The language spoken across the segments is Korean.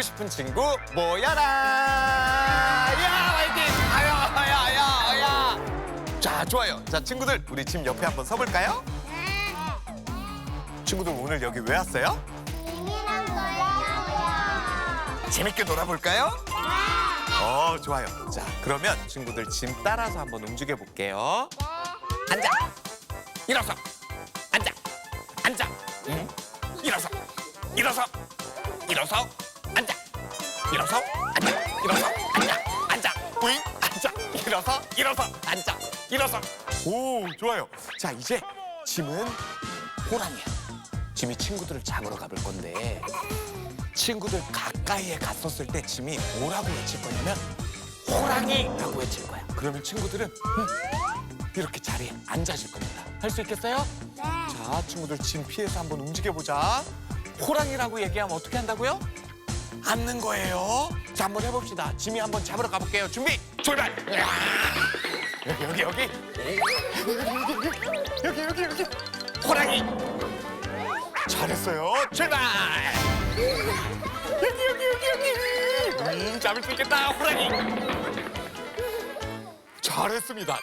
놀고 싶은 친구 모여라. 야 화이팅! 아야 아야 아야 아야. 자 좋아요. 자 친구들 우리 집 옆에 한번 서볼까요? 친구들 오늘 여기 왜 왔어요? 재미난 거예요. 재밌게 놀아볼까요? 어 좋아요. 자 그러면 친구들 짐 따라서 한번 움직여 볼게요. 앉아. 일어서. 앉아. 앉아. 응? 일어서. 일어서. 일어서. 앉아. 일어서. 앉아. 일어서. 앉아. 앉아. 우잉. 앉아. 일어서. 일어서. 앉아. 일어서. 오 좋아요. 자 이제 짐은 호랑이야. 짐이 친구들을 잡으러 가볼 건데 친구들 가까이에 갔었을 때 짐이 뭐라고 외칠 거냐면 호랑이라고 외칠 거야. 그러면 친구들은 음, 이렇게 자리에 앉아줄 겁니다. 할 수 있겠어요? 네. 자, 친구들 짐 피해서 한번 움직여 보자. 호랑이라고 얘기하면 어떻게 한다고요? 앉는 거예요. 자, 한번 해봅시다. 짐이 한번 잡으러 가볼게요. 준비, 출발. 야! 여기 여기 여기 여기 여기 여기 호랑이. 잘했어요. 출발. 여기 여기 여기 여기. 음, 잡을 수 있겠다, 호랑이. 잘했습니다.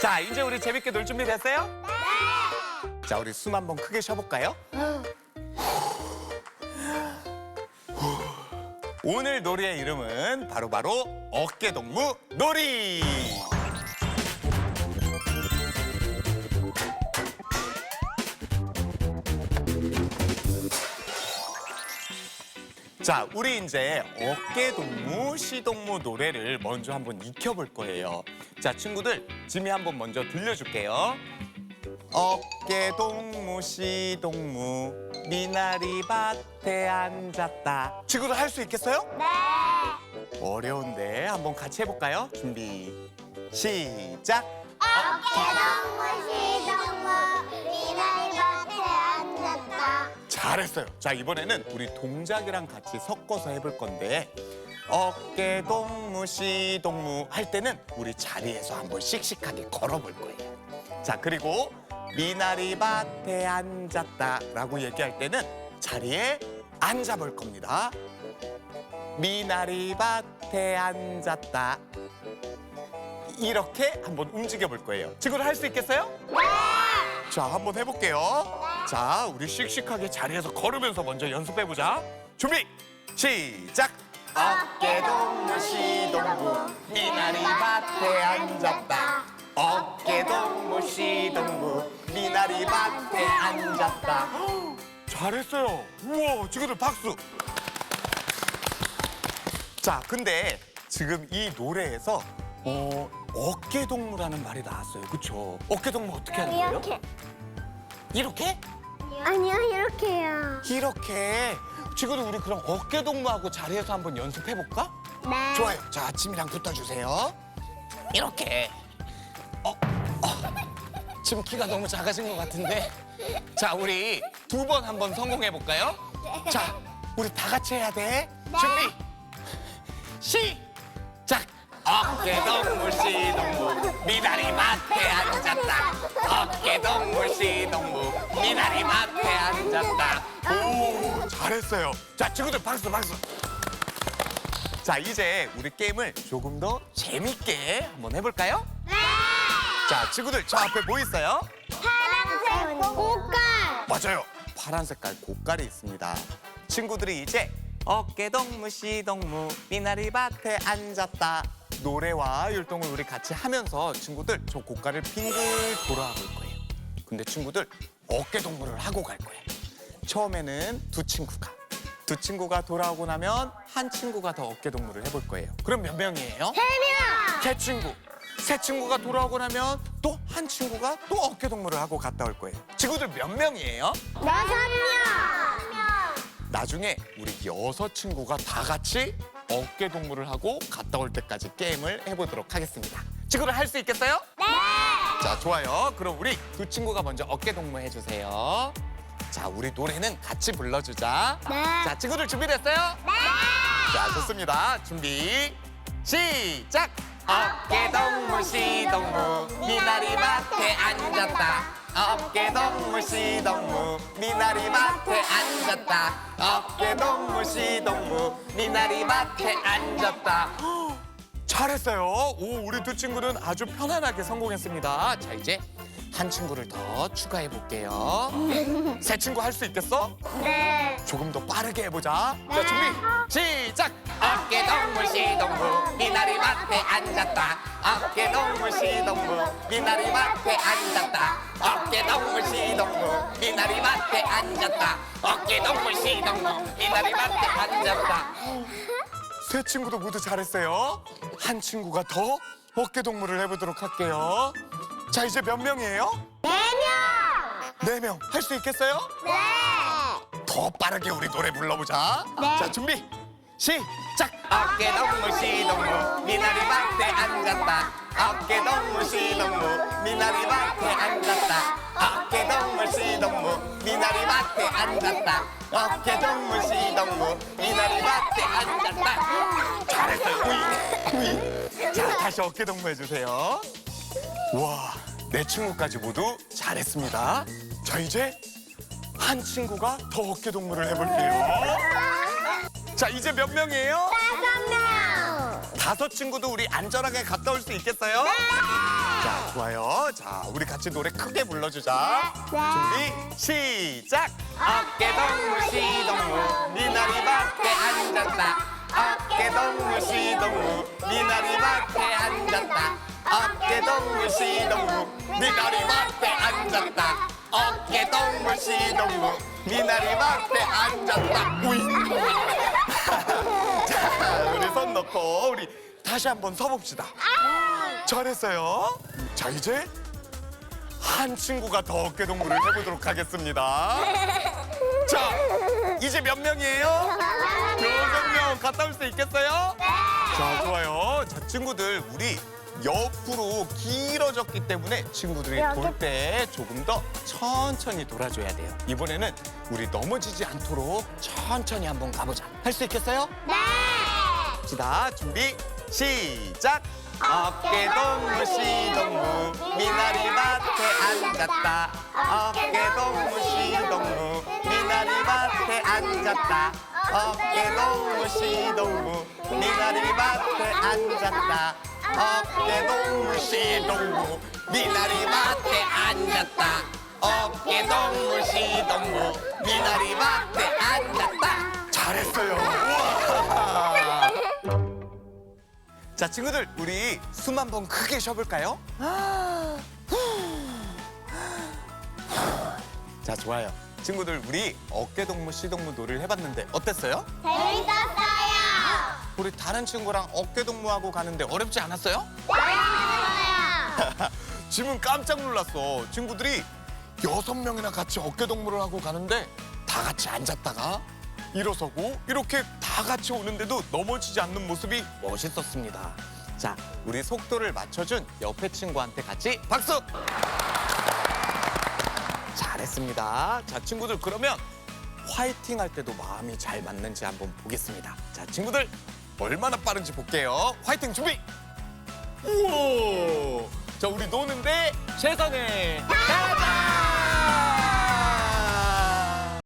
자, 이제 우리 재밌게 놀 준비 됐어요? 네. 자, 우리 숨 한번 크게 쉬어볼까요? 오늘 놀이의 이름은 바로바로 어깨동무 놀이. 자, 우리 이제 어깨동무, 시동무 노래를 먼저 한번 익혀볼 거예요. 자, 친구들, 짐이 한번 먼저 들려줄게요. 어깨 동무, 시 동무, 미나리 밭에 앉았다. 친구들 할수 있겠어요? 네. 어려운데 한번 같이 해볼까요? 준비, 시작. 어깨동무 시 동무 미나리 밭에 앉았다. 잘했어요. 자, 이번에는 우리 동작이랑 같이 섞어서 해볼 건데 어깨 동무 시 동무 할 때는 우리 자리에서 한번 씩씩하게 걸어볼 거예요. 자, 그리고 미나리 밭에 앉았다라고 얘기할 때는 자리에 앉아 볼 겁니다. 미나리 밭에 앉았다. 이렇게 한번 움직여 볼 거예요. 친구들 할 수 있겠어요? 자, 한번 해볼게요. 자, 우리 씩씩하게 자리에서 걸으면서 먼저 연습해 보자. 준비, 시작! 어깨동무 시동무 미나리 밭에 앉았다. 어깨동무 시동무 미나리 밭에 앉았다. 잘했어요. 우와, 친구들 박수. 자, 근데 지금 이 노래에서 어, 어깨동무라는 말이 나왔어요. 그쵸? 어깨동무 어떻게 하는 거예요? 이렇게. 이렇게? 아니요, 이렇게요. 이렇게 친구들 우리 그럼 어깨 동무하고 자리에서 한번 연습해 볼까? 네. 좋아요. 자, 아침이랑 붙어주세요. 이렇게. 어, 어. 지금 키가 너무 작아진 것 같은데. 자, 우리 두 번 한번 성공해 볼까요? 자, 우리 다 같이 해야 돼. 준비. 시작. 어깨 동무 시 동무 미나리 밭에 앉았다. 어깨 동무 시 동무 미나리 밭에 앉았다. 오, 잘했어요. 자, 친구들 박수 박수. 자, 이제 우리 게임을 조금 더 재밌게 한번 해볼까요? 네. 자, 친구들 저 앞에 뭐 있어요? 파란색 꽃갈. 맞아요. 파란 색깔 고깔이 있습니다. 친구들이 이제 어깨동무 시동무 미나리 밭에 앉았다. 노래와 율동을 우리 같이 하면서 친구들 저 고깔을 빙글 돌아볼 거예요. 근데 친구들 어깨동무를 하고 갈 거예요. 처음에는 두 친구가 두 친구가 돌아오고 나면 한 친구가 더 어깨동무를 해볼 거예요. 그럼 몇 명이에요? 세 명. 세 친구. 세 친구가 돌아오고 나면 또 한 친구가 또 어깨 동무를 하고 갔다 올 거예요. 친구들 몇 명이에요? 여섯 명. 나중에 우리 여섯 친구가 다 같이 어깨 동무를 하고 갔다 올 때까지 게임을 해보도록 하겠습니다. 친구들 할 수 있겠어요? 네. 자, 좋아요. 그럼 우리 두 친구가 먼저 어깨 동무 해주세요. 자, 우리 노래는 같이 불러주자. 네. 자, 친구들 준비됐어요? 네. 자, 좋습니다. 준비, 시작! 어깨동무 시동무. 미나리 밭에 앉았다. 어깨 동무 시동무. 미나리 밭에 앉았다. 어깨 동무 시동무. 미나리 밭에 앉았다. 헉, 잘했어요. 오 우리 두 친구는 아주 편안하게 성공했습니다. 자 이제 한 친구를 더 추가해 볼게요 세 친구 할 수 있겠어? 네. 조금 더 빠르게 해보자. 자, 준비, 시작! 어깨 동무 시동무 미나리 밭에 앉았다. 어깨 동무 시동무 미나리 밭에 앉았다. 어깨 동무 시동무 미나리 밭에 앉았다. 어깨 동무 시동무 미나리 밭에 앉았다. 세 친구도 모두 잘했어요. 한 친구가 더 어깨 동무를 해보도록 할게요. 자, 이제 몇 명이에요? 네 명. 네 명. 할 수 있겠어요? 네. 더 빠르게 우리 노래 불러보자. 네. 자 준비 시작. 어깨 동무 시동무 미나리 밭에 앉았다. 어깨 동무 시동무 미나리 밭에 앉았다. 어깨 동무 시동무 미나리 밭에 앉았다. 어깨 동무 시동무 미나리 밭에 앉았다. 잘했어요. 우이 우이. 자 다시 어깨 동무 해주세요. 와, 네 친구까지 모두 잘했습니다. 자 이제 한 친구가 더 어깨 동무를 해볼게요. 자, 이제 몇 명이에요? 다섯 명. 다섯 친구도 우리 안전하게 갔다 올 수 있겠어요? 자, 좋아요. 자, 우리 같이 노래 크게 불러주자. 준비, 시작! 어깨 동무 시 동무 미나리 밭에 앉았다. 어깨 동무 시 동무 미나리 밭에 앉았다. 어깨 동무 시동무 미나리 밭에 앉았다. 어깨 동무 시동무 미나리 밭에 앉았다. 우잉. 자, 우리 손 넣고 우리 다시 한번 서봅시다. 잘했어요. 자, 이제 한 친구가 더 어깨 동무를 해보도록 하겠습니다. 자, 이제 몇 명이에요? 여섯 명 갔다 올 수 있겠어요? 자, 좋아요. 자, 친구들, 우리 옆으로 길어졌기 때문에 친구들이 여기. 돌때 조금 더 천천히 돌아줘야 돼요. 이번에는 우리 넘어지지 않도록 천천히 한번 가보자. 할 수 있겠어요? 네. 갑시다. 준비, 시작! 어깨 동무 시동무 미나리 밭에 앉았다. 어깨 동무 시동무 미나리 밭에 앉았다. 어깨 동무 시동무 미나리 밭에 앉았다. 어깨 동무 시동무 미나리 밭에 앉았다. 어깨 동무 시동무 미나리 밭에 앉았다. 잘했어요. 우와. 자, 친구들, 우리 숨 한 번 크게 쉬어볼까요? 자, 좋아요. 친구들, 우리 어깨동무, 시동무 놀이를 해봤는데 어땠어요? 재밌었어요. 우리 다른 친구랑 어깨 동무하고 가는데 어렵지 않았어요? 지금 깜짝 놀랐어. 친구들이 여섯 명이나 같이 어깨 동무를 하고 가는데 다 같이 앉았다가 일어서고 이렇게 다 같이 오는데도 넘어지지 않는 모습이 멋있었습니다. 자, 우리 속도를 맞춰준 옆에 친구한테 같이 박수! 잘했습니다. 자, 친구들 그러면 화이팅 할 때도 마음이 잘 맞는지 한번 보겠습니다. 자, 친구들 얼마나 빠른지 볼게요. 화이팅 준비! 우와! 자, 우리 노는데 최선을 다하자!